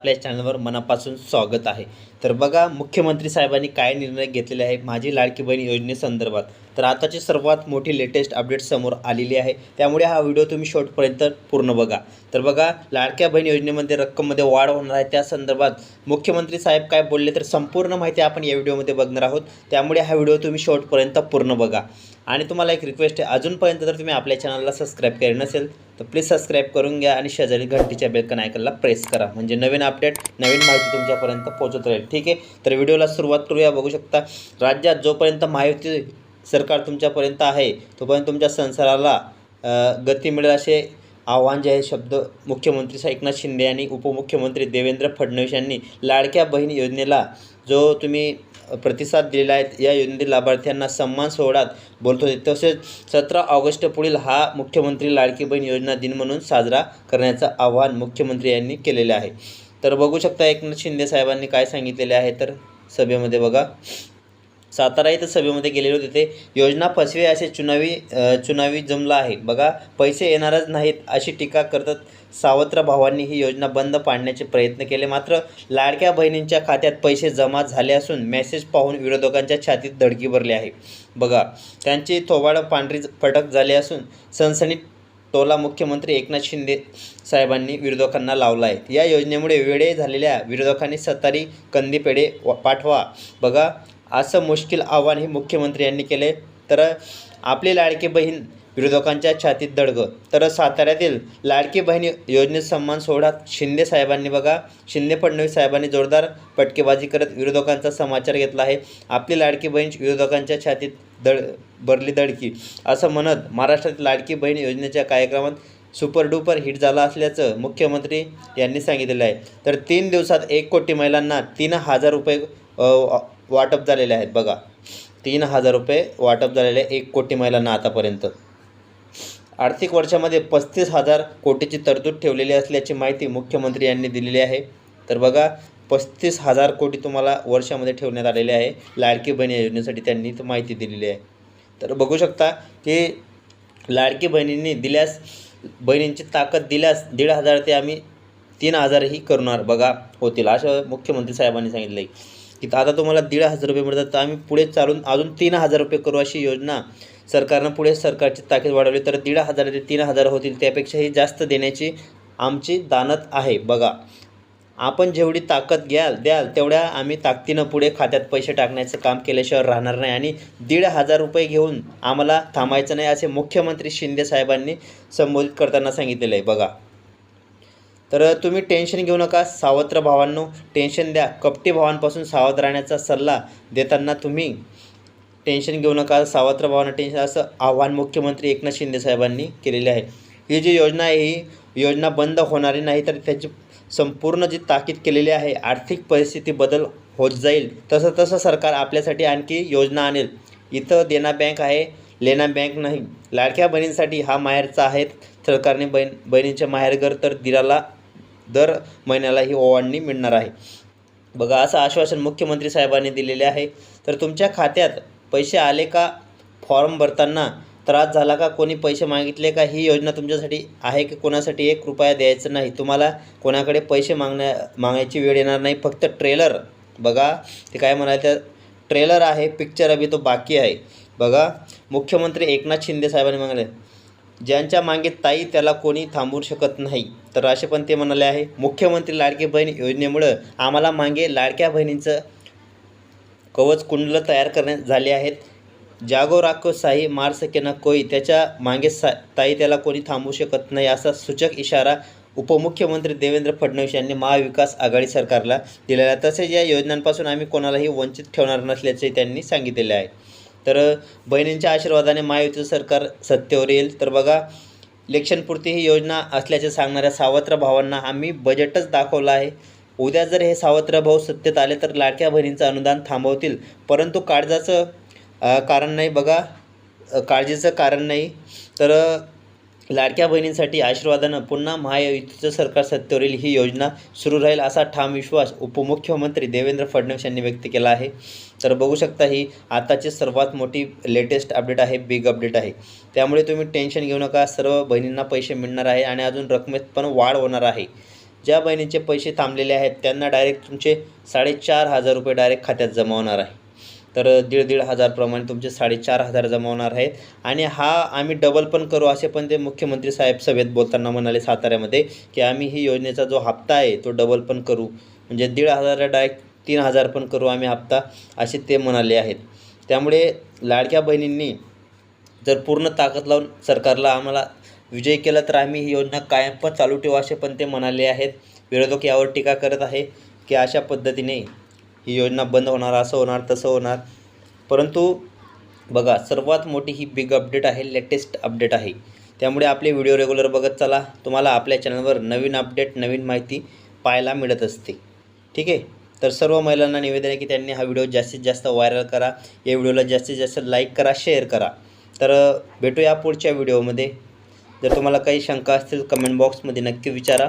आपल्या चॅनलवर मनापासून स्वागत आहे. तर बघा मुख्यमंत्री साहेबांनी काय निर्णय घेतलेले आहे माझी लाडकी बहीण योजनेसंदर्भात. तर आताची सर्वात मोठी लेटेस्ट अपडेट समोर आलेली आहे. त्यामुळे हा व्हिडिओ तुम्ही शेवटपर्यंत पूर्ण बघा. तर बघा लाडक्या बहीण योजनेमध्ये रक्कममध्ये वाढ होणार आहे. त्या संदर्भात मुख्यमंत्री साहेब काय बोलले तर संपूर्ण माहिती आपण या व्हिडिओमध्ये बघणार आहोत. त्यामुळे हा व्हिडिओ तुम्ही शेवटपर्यंत पूर्ण बघा. आणि तुम्हाला एक रिक्वेस्ट आहे अजूनपर्यंत जर तुम्ही आपल्या चॅनलला सबस्क्राईब केले नसेल तर प्लीज सबस्क्राईब करून घ्या आणि शेजारी घंटीच्या बेलकन आयकनला प्रेस करा. म्हणजे नवीन अपडेट नवीन माहिती तुमच्यापर्यंत पोहोचत राहील. ठीक आहे? तर व्हिडिओला सुरुवात करूया. बघू शकता राज्यात जोपर्यंत महायुती सरकार तुमच्यापर्यंत आहे तोपर्यंत तुमच्या संसाराला गती मिळेल असे आव्हान जे आहे शब्द मुख्यमंत्री एकनाथ शिंदे आणि उपमुख्यमंत्री देवेंद्र फडणवीस यांनी लाडक्या बहीण योजनेला जो तुम्ही प्रतिसाद दिलेला आहे. या योजनेतील लाभार्थ्यांना सन्मान सोहळ्यात बोलत होते तसेच सतरा ऑगस्ट पुढील हा मुख्यमंत्री लाडकी बहीण योजना दिन म्हणून साजरा करण्याचं आवाहन मुख्यमंत्री यांनी केलेले आहे. तर बघू शकता एकनाथ शिंदे साहेबांनी काय सांगितलेले आहे तर सभेमध्ये बघा. सातारा इथं सभेमध्ये गेलेले होते. ते योजना फसवे असे चुनावी चुनावी जमला आहे. बघा पैसे येणारच नाहीत अशी टीका करतात सावत्र भावांनी ही योजना बंद पाडण्याचे प्रयत्न केले. मात्र लाडक्या बहिणींच्या खात्यात पैसे जमा झाले असून मेसेज पाहून विरोधकांच्या छातीत धडकी भरली आहे. बघा त्यांची थोबाड पांढरी फटक झाली असून सनसनीत टोला मुख्यमंत्री एकनाथ शिंदे साहेबांनी विरोधकांना लावला आहे. या योजनेमुळे वेळे झालेल्या विरोधकांनी सत्तारी कंदीपेढे वा- पाठवा. बघा असं मुश्किल आव्हान हे मुख्यमंत्री यांनी केले. तर आपली लाडकी बहीण विरोधकांच्या छातीत दडगं. तर साताऱ्यातील लाडकी बहीण योजनेत सन्मान सोहळ्यात शिंदे साहेबांनी बघा. शिंदे फडणवीस साहेबांनी जोरदार पटकेबाजी करत विरोधकांचा समाचार घेतला आहे. आपली लाडकी बहीण विरोधकांच्या छातीत दड भरली दडकी. असं म्हणत महाराष्ट्रातील लाडकी बहीण योजनेच्या कार्यक्रमात सुपर डुपर हिट झाला असल्याचं मुख्यमंत्री यांनी सांगितलेलं आहे. तर तीन दिवसात एक कोटी महिलांना तीन हजार रुपये वाटप झालेले आहेत बघा. तीन हजार रुपये वाटप झालेले आहे एक कोटी महिलांना आतापर्यंत. आर्थिक वर्षामध्ये पस्तीस हजार कोटीची तरतूद ठेवलेली असल्याची माहिती मुख्यमंत्री यांनी दिलेली आहे. तर बघा पस्तीस हजार कोटी तुम्हाला वर्षामध्ये ठेवण्यात आलेले आहे. लाडकी बहीण योजनेसाठी त्यांनी तर माहिती दिलेली आहे. तर बघू शकता की लाडकी बहिणींनी दिल्यास बहिणींची ताकद दिल्यास दीड हजार ते आम्ही तीन हजारही करणार बघा होतील असं मुख्यमंत्री साहेबांनी सांगितलं आहे की आता तुम्हाला दीड हजार रुपये मिळतात तर आम्ही पुढे चालून अजून तीन हजार रुपये करू अशी योजना सरकारनं पुढे सरकारची ताकीद वाढवली. तर दीड हजार ते तीन हजार होतील त्यापेक्षाही जास्त देण्याची आमची दानत आहे. बघा आपण जेवढी ताकद घ्याल द्याल तेवढ्या आम्ही ताकदीनं पुढे खात्यात पैसे टाकण्याचं काम केल्याशिवाय राहणार नाही. आणि दीड हजार रुपये घेऊन आम्हाला थांबायचं नाही असे मुख्यमंत्री शिंदे साहेबांनी संबोधित करताना सांगितलेलं आहे. बघा तर तुम्ही टेन्शन घेऊ नका सावत्र भावांनो. टेन्शन द्या. कपटी भावांपासून सावध राहण्याचा सल्ला देताना तुम्ही टेन्शन घेऊ नका. सावत्र भावांना टेन्शन असं आव्हान मुख्यमंत्री एकनाथ शिंदे साहेबांनी केलेले आहे. ही जी योजना आहे ही योजना बंद होणारी नाही तर त्याची संपूर्ण जी ताकीद केलेली आहे आर्थिक परिस्थिती बदल होत जाईल. तसं तसं सरकार आपल्यासाठी आणखी योजना आणेल. इथं देना बँक आहे लेना बँक नाही. लाडक्या बहिणींसाठी हा माहेरचा आहे. सरकारने बहीण बहिणींच्या माहेरघर तर दिराला दर महिन्याला ही ओवाळणी मिळणार आहे. बघा असं आश्वासन मुख्यमंत्री साहेबांनी दिलेले आहे. तर तुमच्या खात्यात पैसे आले का? फॉर्म भरताना त्रास झाला का? कोणी पैसे मागितले का? ही योजना तुमच्यासाठी आहे की कोणासाठी? एक रुपया द्यायचं नाही. तुम्हाला कोणाकडे पैसे मागण्या मागायची वेळ येणार नाही. फक्त ट्रेलर. बघा ते काय म्हणायचं तर ट्रेलर आहे पिक्चर अभि तो बाकी आहे. बघा मुख्यमंत्री एकनाथ शिंदे साहेबांनी मागले ज्यांच्या मागे ताई त्याला कोणी थांबवू शकत नाही. तर असे पण ते म्हणाले आहे मुख्यमंत्री लाडकी बहीण योजनेमुळं आम्हाला मागे लाडक्या बहिणींचं कवच कुंडलं तयार करण्यात झाले आहेत. जागो राखो साई मार सके ना कोई त्याच्यामागे सा ताई त्याला कोणी थांबवू शकत नाही असा सूचक इशारा उपमुख्यमंत्री देवेंद्र फडणवीस यांनी महाविकास आघाडी सरकारला दिलेला आहे. तसेच या योजनांपासून आम्ही कोणालाही वंचित ठेवणार नसल्याचे त्यांनी सांगितलेले आहे. तर बहिणींच्या आशीर्वादाने महायुतीचं सरकार सत्तेवर येईल. तर बघा इलेक्शनपुरती ही योजना असल्याचे सांगणाऱ्या सावत्र भावांना आम्ही बजेटच दाखवलं आहे. उद्या जर हे सावत्र भाऊ सत्तेत आले तर लाडक्या बहिणींचं अनुदान थांबवतील. परंतु काळजाचं कारण नाही बघा. काळजीचं कारण नाही. तर लाडक्या बहिणींसाठी आशीर्वादानं पुन्हा महायुतीचं सरकार सत्तेवर येईल. ही योजना सुरू राहील असा ठाम विश्वास उपमुख्यमंत्री देवेंद्र फडणवीस यांनी व्यक्त केला आहे. तर बघू शकता ही आताची सर्वात मोठी लेटेस्ट अपडेट आहे बिग अपडेट आहे. त्यामुळे तुम्ही टेन्शन घेऊ नका सर्व बहिणींना पैसे मिळणार आहे आणि अजून रकमेत पण वाढ होणार आहे. ज्या बहिणींचे पैसे थांबलेले आहेत त्यांना डायरेक्ट तुमचे साडेचार हजार रुपये डायरेक्ट खात्यात जमा होणार आहे. तर दीड दीड हजारप्रमाणे तुमचे साडेचार हजार जमा होणार आहेत. आणि हा आम्ही डबल पण करू असे पण ते मुख्यमंत्री साहेब सभेत बोलताना म्हणाले साताऱ्यामध्ये की आम्ही ही योजनेचा जो हप्ता आहे तो डबल पण करू. म्हणजे दीड हजार डायरेक्ट तीन हजार पण करू आम्ही हप्ता असे ते म्हणाले आहेत. त्यामुळे लाडक्या बहिणींनी जर पूर्ण ताकद लावून सरकारला आम्हाला विजय केला तर आम्ही ही योजना कायम पण चालू ठेवू असे पण ते म्हणाले आहेत. विरोधक यावर टीका करत आहे की अशा पद्धतीने ही योजना बंद होणार असं होणार तसं होणार. परंतु बघा सर्वात मोठी ही बिग अपडेट आहे लेटेस्ट अपडेट आहे. त्यामुळे आपले व्हिडिओ रेग्युलर बघत चला. तुम्हाला आपल्या चॅनलवर नवीन अपडेट नवीन माहिती पाहायला मिळत असते. ठीक आहे? तर सर्व महिलांना निवेदन आहे की त्यांनी हा व्हिडिओ जास्तीत जास्त व्हायरल करा. या व्हिडिओला जास्तीत जास्त लाईक करा शेअर करा. तर भेटूया पुढच्या व्हिडिओमध्ये. जर तुम्हाला काही शंका असतील कमेंट बॉक्समध्ये नक्की विचारा.